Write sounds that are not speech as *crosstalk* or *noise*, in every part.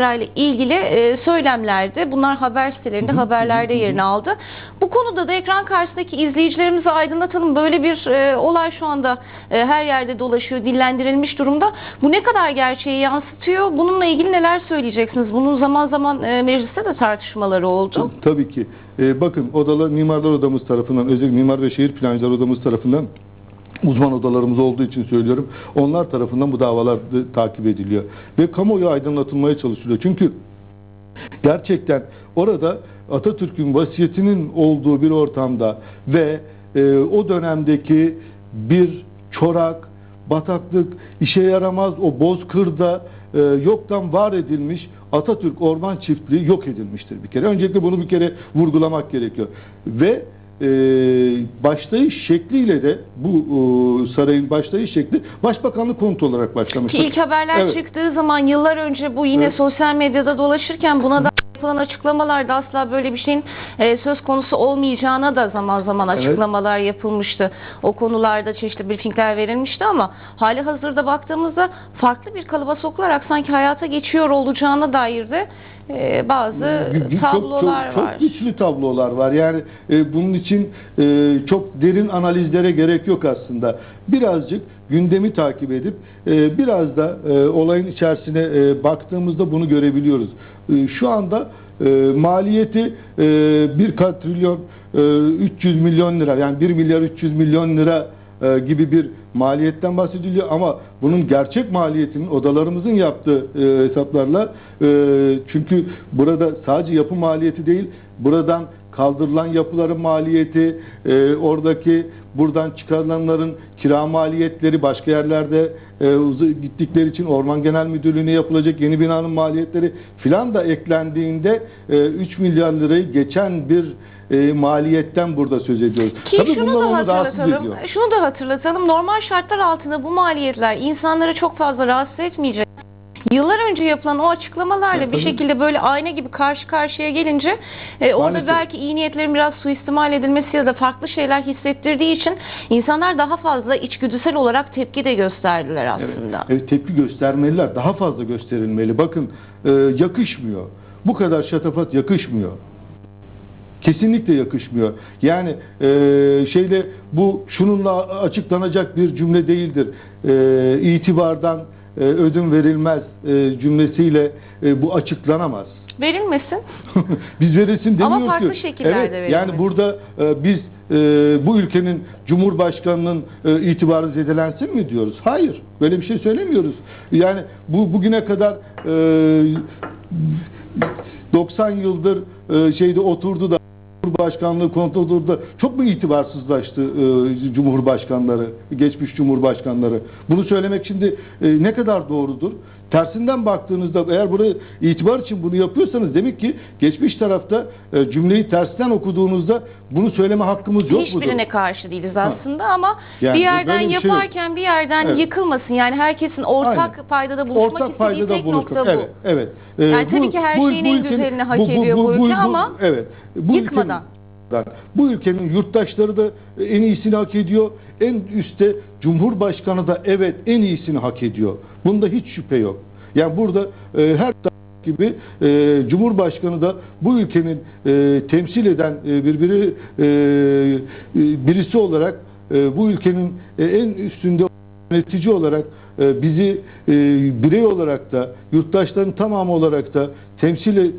ile ilgili e, söylemlerdi. Bunlar haber sitelerinde, haberlerde yerini aldı. Bu konuda da ekran karşısındaki izleyicilerimizi aydınlatalım. Böyle bir e, olay şu anda e, her yerde dolaşıyor, dillendirilmiş durumda. Bu ne kadar gerçeği yansıtıyor? Bununla ilgili neler söyleyeceksiniz? Bunun zaman zaman e, mecliste de tartışmaları oldu. Tabii ki. Bakın odalar Mimarlar Odamız tarafından, özellikle Mimar ve Şehir Plancılar Odamız tarafından uzman odalarımız olduğu için söylüyorum. Onlar tarafından bu davalar da takip ediliyor. Ve kamuoyu aydınlatılmaya çalışılıyor. Çünkü gerçekten orada Atatürk'ün vasiyetinin olduğu bir ortamda ve e, o dönemdeki bir çorak, bataklık, işe yaramaz o bozkırda e, yoktan var edilmiş Atatürk Orman Çiftliği yok edilmiştir bir kere. Öncelikle bunu bir kere vurgulamak gerekiyor. Ve e, başlayış şekliyle de bu e, sarayın başlayış şekli başbakanlık konutu olarak Ki başlamıştır. ilk haberler Evet. çıktığı zaman yıllar önce bu yine Evet. sosyal medyada dolaşırken buna da yapılan açıklamalarda asla böyle bir şeyin e, söz konusu olmayacağına da zaman zaman Evet. açıklamalar yapılmıştı. O konularda çeşitli briefingler verilmişti ama hali hazırda baktığımızda farklı bir kalıba sokularak sanki hayata geçiyor olacağına dair de e, bazı Gü- gü- tablolar çok, çok, var. Çok güçlü tablolar var. Yani e, bunun için e, çok derin analizlere gerek yok aslında. Birazcık gündemi takip edip e, biraz da e, olayın içerisine e, baktığımızda bunu görebiliyoruz. E, şu anda e, maliyeti e, bir katrilyon e, 300 milyon lira yani 1 milyar 300 milyon lira e, gibi bir maliyetten bahsediliyor ama bunun gerçek maliyetinin odalarımızın yaptığı e, hesaplarla e, çünkü burada sadece yapı maliyeti değil buradan kaldırılan yapıların maliyeti e, oradaki buradan çıkarılanların kira maliyetleri başka yerlerde e, gittikleri için Orman Genel Müdürlüğü'ne yapılacak yeni binanın maliyetleri filan da eklendiğinde e, 3 milyar lirayı geçen bir e, maliyetten burada söz ediyoruz. Ki Tabii şunu bunlar da onu rahatsız hatırlatalım. ediyor. Şunu da hatırlatalım. Normal şartlar altında bu maliyetler insanları çok fazla rahatsız etmeyecek. Yıllar önce yapılan o açıklamalarla Ya bir tabii. şekilde böyle ayna gibi karşı karşıya gelince e, orada Maalesef. belki iyi niyetlerin biraz suistimal edilmesi ya da farklı şeyler hissettirdiği için insanlar daha fazla içgüdüsel olarak tepki de gösterdiler aslında. Evet, evet, tepki göstermeliler. Daha fazla gösterilmeli. Bakın e, yakışmıyor. Bu kadar şatafat yakışmıyor. Kesinlikle yakışmıyor. Yani e, şeyle bu şununla açıklanacak bir cümle değildir. E, itibardan e, ödün verilmez e, cümlesiyle e, bu açıklanamaz. Verilmesin. *laughs* biz verilsin demiyoruz Ama farklı ki. şekillerde evet, verilmesi. Yani burada e, biz e, bu ülkenin Cumhurbaşkanının e, itibarı zedelensin mi diyoruz? Hayır. Böyle bir şey söylemiyoruz. Yani bu bugüne kadar e, 90 yıldır e, şeyde oturdu da Cumhurbaşkanlığı kontrolünde çok mu itibarsızlaştı e, Cumhurbaşkanları, geçmiş Cumhurbaşkanları? Bunu söylemek şimdi e, ne kadar doğrudur? Tersinden baktığınızda eğer burayı itibar için bunu yapıyorsanız demek ki geçmiş tarafta e, cümleyi tersten okuduğunuzda bunu söyleme hakkımız yok mudur? Hiçbirine karşı değiliz aslında ama Yani bir yerden bir şey yok. yaparken bir yerden Evet. yıkılmasın. Yani herkesin ortak Aynen. paydada buluşmak Ortak istediği paydada tek buluşmak. nokta bu. Evet, evet. Ee, Yani tabii ki her şeyin en güzelini hak ediyor bu ülke ama evet, bu yıkmadan. ülkenin- bu ülkenin yurttaşları da en iyisini hak ediyor. En üstte Cumhurbaşkanı da evet en iyisini hak ediyor. Bunda hiç şüphe yok. Yani burada e, her gibi e, Cumhurbaşkanı da bu ülkenin e, temsil eden e, bir biri e, e, birisi olarak e, bu ülkenin e, en üstünde yönetici olarak e, bizi e, birey olarak da yurttaşların tamamı olarak da temsil e,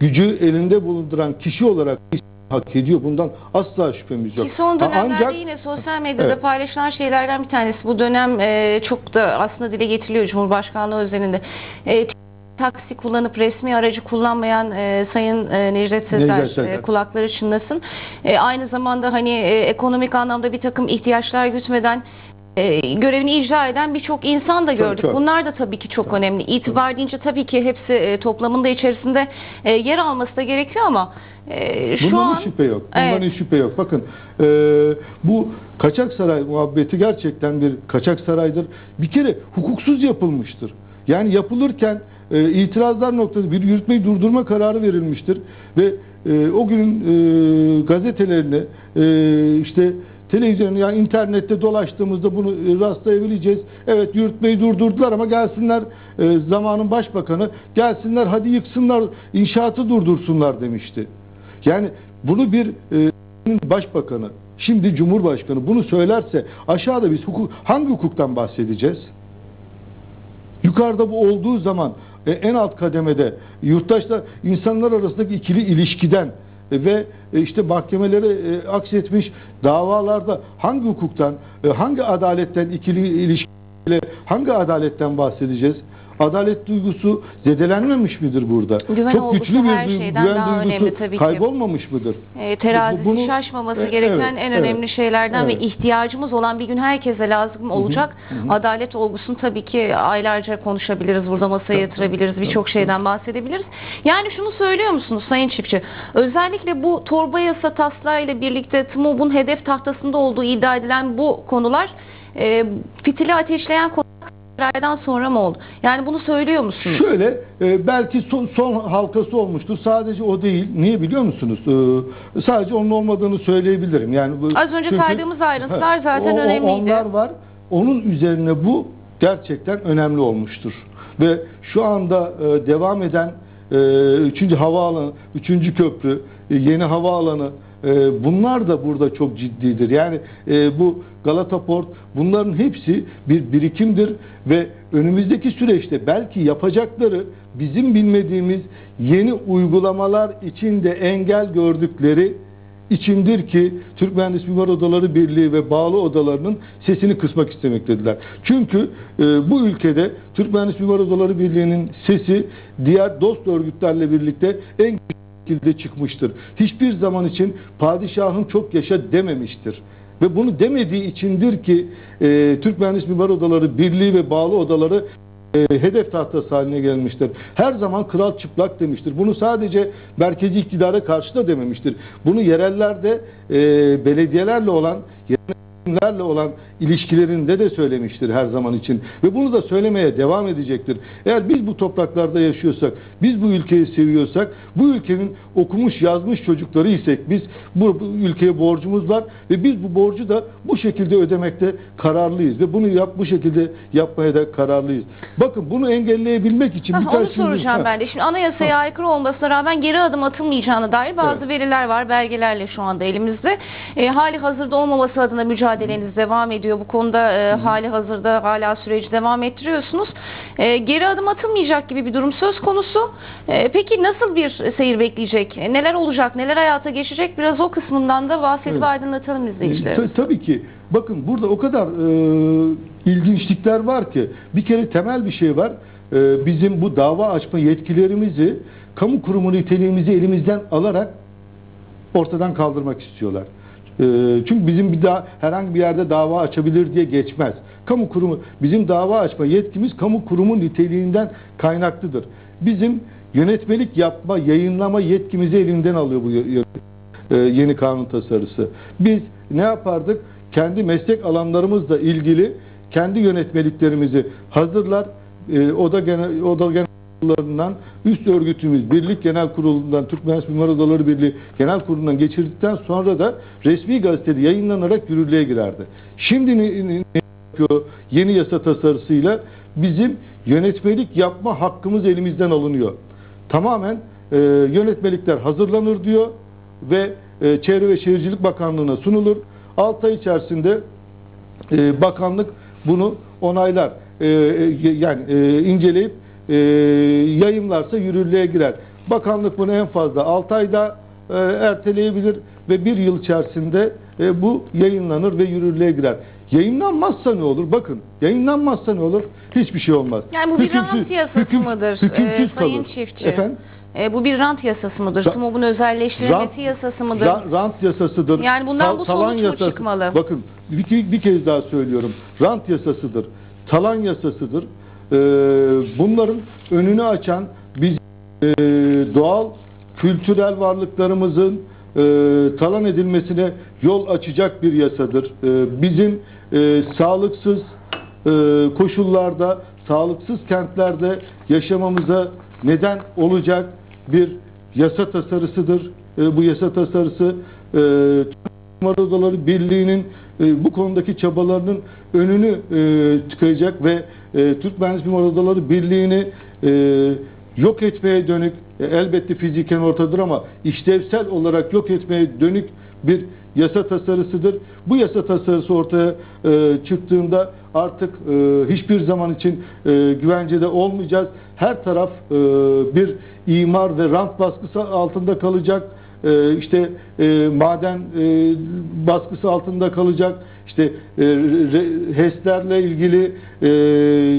gücü elinde bulunduran kişi olarak hak ediyor. Bundan asla şüphemiz yok. Ki son dönemlerde ancak yine sosyal medyada Evet. paylaşılan şeylerden bir tanesi. Bu dönem e, çok da aslında dile getiriliyor Cumhurbaşkanlığı özelinde. E, taksi kullanıp resmi aracı kullanmayan e, Sayın e, Necdet Sezer, Necdet Sezer. e, kulakları çınlasın. E, aynı zamanda hani e, ekonomik anlamda bir takım ihtiyaçlar gütmeden e, görevini icra eden birçok insan da Çok, gördük. çok. Bunlar da tabii ki çok önemli. İtibar deyince tabii ki hepsi e, toplamın da içerisinde e, yer alması da gerekiyor ama e, şu Bundan an şüphe yok. Bundan Evet. hiç şüphe yok. Bakın e, bu kaçak saray muhabbeti gerçekten bir kaçak saraydır. Bir kere hukuksuz yapılmıştır. Yani yapılırken e, itirazlar noktasında bir yürütmeyi durdurma kararı verilmiştir ve e, o günün e, gazetelerine e, işte televizyon yani internette dolaştığımızda bunu e, rastlayabileceğiz. Evet yürütmeyi durdurdular ama gelsinler e, zamanın başbakanı gelsinler hadi yıksınlar inşaatı durdursunlar demişti. Yani bunu bir e, başbakanı şimdi cumhurbaşkanı bunu söylerse aşağıda biz hukuk hangi hukuktan bahsedeceğiz? Yukarıda bu olduğu zaman e, en alt kademede yurttaşlar insanlar arasındaki ikili ilişkiden e, ve işte mahkemelere e, aksetmiş davalarda hangi hukuktan, e, hangi adaletten ikili ilişkiyle hangi adaletten bahsedeceğiz? Adalet duygusu zedelenmemiş midir burada? Güven Çok güçlü bir her şeyden güven daha duygusu önemli tabii ki. kaybolmamış mıdır? E, terazisi Bu- bunu- şaşmaması E, gereken evet, en evet. önemli şeylerden Evet. ve ihtiyacımız olan bir gün herkese lazım olacak. Adalet olgusunu tabii ki aylarca konuşabiliriz, burada masaya yatırabiliriz, birçok şeyden bahsedebiliriz. Yani şunu söylüyor musunuz Sayın Çiftçi? Özellikle bu torba yasa taslağı ile birlikte TMOB'un hedef tahtasında olduğu iddia edilen bu konular e, fitili ateşleyen konulardan sonra mı oldu? Yani bunu söylüyor musunuz? Şöyle e, belki son, son halkası olmuştur. Sadece o değil. Niye biliyor musunuz? E, sadece onun olmadığını söyleyebilirim. Yani bu- Az önce saydığımız ayrıntılar zaten o- önemliydi. Onlar var. Onun üzerine bu gerçekten önemli olmuştur. Ve şu anda e, devam eden e, 3. havaalanı, 3. köprü, e, yeni havaalanı e, bunlar da burada çok ciddidir. Yani e, bu Galata Port bunların hepsi bir birikimdir ve önümüzdeki süreçte belki yapacakları bizim bilmediğimiz yeni uygulamalar içinde engel gördükleri içindir ki Türk Mühendis Mimar Odaları Birliği ve bağlı odalarının sesini kısmak istemektediler. Çünkü e, bu ülkede Türk Mühendis Mimar Odaları Birliği'nin sesi diğer dost örgütlerle birlikte en güçlü şekilde çıkmıştır. Hiçbir zaman için padişahım çok yaşa dememiştir. Ve bunu demediği içindir ki e, Türk Mühendis Mimar Odaları Birliği ve bağlı odaları e, hedef tahtası haline gelmiştir. Her zaman kral çıplak demiştir. Bunu sadece merkezi iktidara karşı da dememiştir. Bunu yerellerde e, belediyelerle olan yönetimlerle olan ilişkilerinde de söylemiştir her zaman için. Ve bunu da söylemeye devam edecektir. Eğer biz bu topraklarda yaşıyorsak, biz bu ülkeyi seviyorsak, bu ülkenin okumuş yazmış çocukları isek biz bu, bu ülkeye borcumuz var ve biz bu borcu da bu şekilde ödemekte kararlıyız ve bunu yap bu şekilde yapmaya da kararlıyız. Bakın bunu engelleyebilmek için Hah, birkaç onu soracağım Ha. ben de. Şimdi anayasaya aykırı olmasına rağmen geri adım atılmayacağına dair bazı Evet. veriler var, belgelerle şu anda elimizde. E, hali hazırda olmaması adına mücadeleniz devam ediyor. Bu konuda e, hali hazırda hala süreci devam ettiriyorsunuz. E, geri adım atılmayacak gibi bir durum söz konusu. E, peki nasıl bir seyir bekleyecek? E, neler olacak? Neler hayata geçecek? Biraz o kısmından da bahsedip Evet. aydınlatalım E, izleyicilerimizi. ta- tabii ki. Bakın burada o kadar e, ilginçlikler var ki bir kere temel bir şey var. E, bizim bu dava açma yetkilerimizi kamu kurumu niteliğimizi elimizden alarak ortadan kaldırmak istiyorlar. E, çünkü bizim bir daha herhangi bir yerde dava açabilir diye geçmez. Kamu kurumu bizim dava açma yetkimiz kamu kurumu niteliğinden kaynaklıdır. Bizim yönetmelik yapma, yayınlama yetkimizi elinden alıyor bu e, yeni kanun tasarısı. Biz ne yapardık? Kendi meslek alanlarımızla ilgili kendi yönetmeliklerimizi hazırlar. E, oda genel oda genel kurullarından üst örgütümüz Birlik Genel Kurulu'ndan Türk Mühendis Mimar Odaları Birliği Genel Kurulu'ndan geçirdikten sonra da resmi gazetede yayınlanarak yürürlüğe girerdi. Şimdi ne, ne- yapıyor? Yeni yasa tasarısıyla bizim yönetmelik yapma hakkımız elimizden alınıyor. Tamamen e, yönetmelikler hazırlanır diyor ve e, Çevre ve Şehircilik Bakanlığı'na sunulur. 6 ay içerisinde e, bakanlık bunu onaylar. E, e, yani e, inceleyip e, yayımlarsa yürürlüğe girer. Bakanlık bunu en fazla 6 ayda e, erteleyebilir ve bir yıl içerisinde e, bu yayınlanır ve yürürlüğe girer. Yayınlanmazsa ne olur? Bakın yayınlanmazsa ne olur? Hiçbir şey olmaz. Yani bu bir rant yasası hüküm- mıdır hükümsüz e, Sayın kalır. Çiftçi? Efendim? E, bu bir rant yasası mıdır? Ra- TMOB'un özelleştirilmesi Rant- yasası mıdır? Ra- rant yasasıdır. Yani bundan bu talan sonuç mu yasası- çıkmalı? Bakın bir, bir kez daha söylüyorum. Rant yasasıdır. Talan yasasıdır. Ee, bunların önünü açan biz e, doğal kültürel varlıklarımızın e, talan edilmesine yol açacak bir yasadır. E, bizim e, sağlıksız e, koşullarda, sağlıksız kentlerde yaşamamıza neden olacak bir yasa tasarısıdır. E, bu yasa tasarısı e, Mimar Odaları Birliği'nin e, bu konudaki çabalarının önünü e, tıkayacak ve e, Türk Mühendis Mimar Odaları Birliği'ni yok etmeye dönük elbette fiziken ortadır ama işlevsel olarak yok etmeye dönük bir yasa tasarısıdır. Bu yasa tasarısı ortaya e, çıktığında artık e, hiçbir zaman için e, güvencede olmayacağız. Her taraf e, bir imar ve rant baskısı altında kalacak. E, işte e, maden e, baskısı altında kalacak. İşte e, re- HES'lerle ilgili e,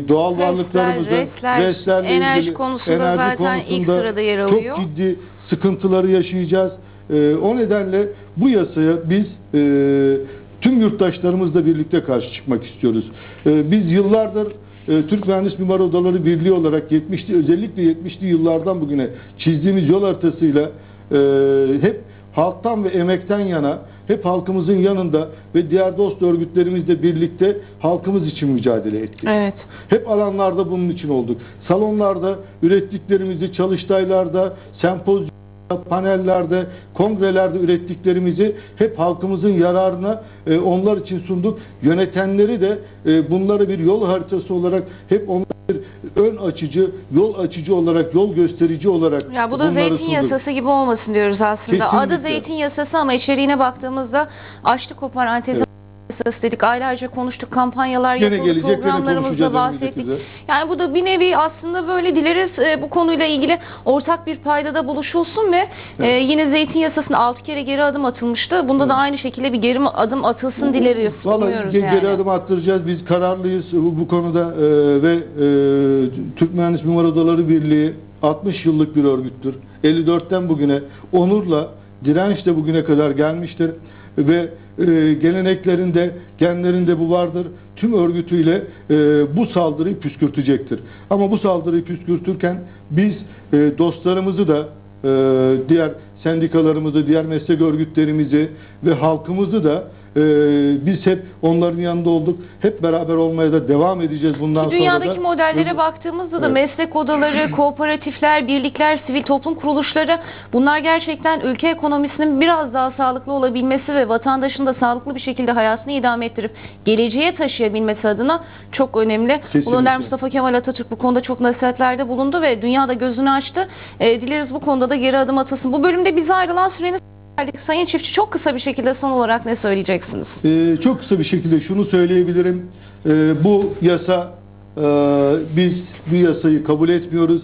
doğal HES'ler, varlıklarımızın RES'ler, RES'lerle enerji ilgili konusunda zaten ilk sırada yer alıyor. Çok ciddi sıkıntıları yaşayacağız. E, o nedenle bu yasaya biz e, tüm yurttaşlarımızla birlikte karşı çıkmak istiyoruz. E, biz yıllardır Türk Mühendis Mimar Odaları Birliği olarak 70'li özellikle 70'li yıllardan bugüne çizdiğimiz yol haritasıyla hep halktan ve emekten yana hep halkımızın yanında ve diğer dost örgütlerimizle birlikte halkımız için mücadele ettik. Evet. Hep alanlarda bunun için olduk. Salonlarda ürettiklerimizi, çalıştaylarda, sempozyumlarda, panellerde, kongrelerde ürettiklerimizi hep halkımızın yararına e, onlar için sunduk. Yönetenleri de e, bunları bir yol haritası olarak hep onlar bir ön açıcı, yol açıcı olarak, yol gösterici olarak Ya bu da bunları zeytin sunduk. yasası gibi olmasın diyoruz aslında. Kesinlikle. Adı zeytin yasası ama içeriğine baktığımızda açtık o parantezi Evet. yasası dedik. Aylarca konuştuk, kampanyalar Gene yapıldı, gelecek, programlarımızda bahsettik. Yani bu da bir nevi aslında böyle dileriz e, bu konuyla ilgili ortak bir paydada buluşulsun ve e, Evet. yine zeytin yasasına 6 kere geri adım atılmıştı. Bunda da aynı şekilde bir geri adım atılsın dileriz. Vallahi yani. geri adım attıracağız. Biz kararlıyız bu, bu konuda e, ve e, Türk Mühendis Mimar Odaları Birliği 60 yıllık bir örgüttür. 54'ten bugüne onurla, dirençle bugüne kadar gelmiştir ve e, geleneklerinde, genlerinde bu vardır. Tüm örgütüyle e, bu saldırıyı püskürtecektir. Ama bu saldırıyı püskürtürken biz e, dostlarımızı da diğer sendikalarımızı, diğer meslek örgütlerimizi ve halkımızı da e, biz hep onların yanında olduk. Hep beraber olmaya da devam edeceğiz bundan sonra da. Dünyadaki modellere baktığımızda da Evet. meslek odaları, *clears throat* kooperatifler, birlikler, sivil toplum kuruluşları bunlar gerçekten ülke ekonomisinin biraz daha sağlıklı olabilmesi ve vatandaşın da sağlıklı bir şekilde hayatını idame ettirip geleceğe taşıyabilmesi adına çok önemli. Kesinlikle. Ulu Önder Mustafa Kemal Atatürk bu konuda çok nasihatlerde bulundu ve dünyada gözünü açtı. E, dileriz bu konuda da geri adım atılsın. Bu bölümde bize ayrılan süremiz geldik. Sayın Çiftçi çok kısa bir şekilde son olarak ne söyleyeceksiniz? Ee, çok kısa bir şekilde şunu söyleyebilirim. Ee, bu yasa e, biz bu yasayı kabul etmiyoruz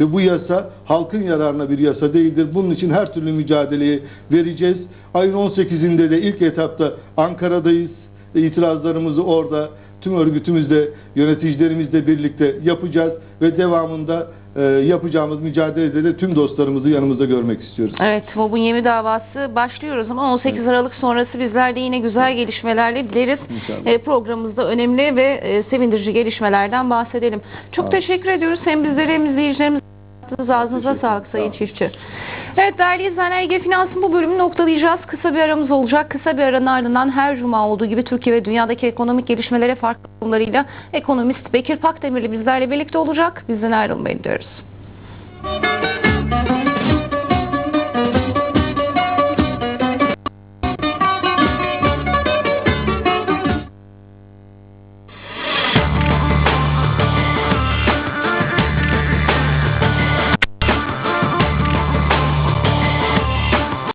ve bu yasa halkın yararına bir yasa değildir. Bunun için her türlü mücadeleyi vereceğiz. Ayın 18'inde de ilk etapta Ankara'dayız. İtirazlarımızı orada tüm örgütümüzle, yöneticilerimizle birlikte yapacağız ve devamında e, yapacağımız mücadelede de tüm dostlarımızı yanımızda görmek istiyoruz. Evet, Mob'un yemi davası başlıyor o zaman. 18 Aralık sonrası bizler de yine güzel gelişmelerle dileriz. İnşallah. E, programımızda önemli ve e, sevindirici gelişmelerden bahsedelim. Çok olun. teşekkür ediyoruz. Hem bizlere hem izleyicilerimize ağzınıza sağlık. Sayın. Çiftçi. Evet değerli izleyenler Ege Finans'ın bu bölümünü noktalayacağız. Kısa bir aramız olacak. Kısa bir aranın ardından her cuma olduğu gibi Türkiye ve dünyadaki ekonomik gelişmelere farklı konularıyla ekonomist Bekir Pakdemirli bizlerle birlikte olacak. Bizden ayrılmayın diyoruz.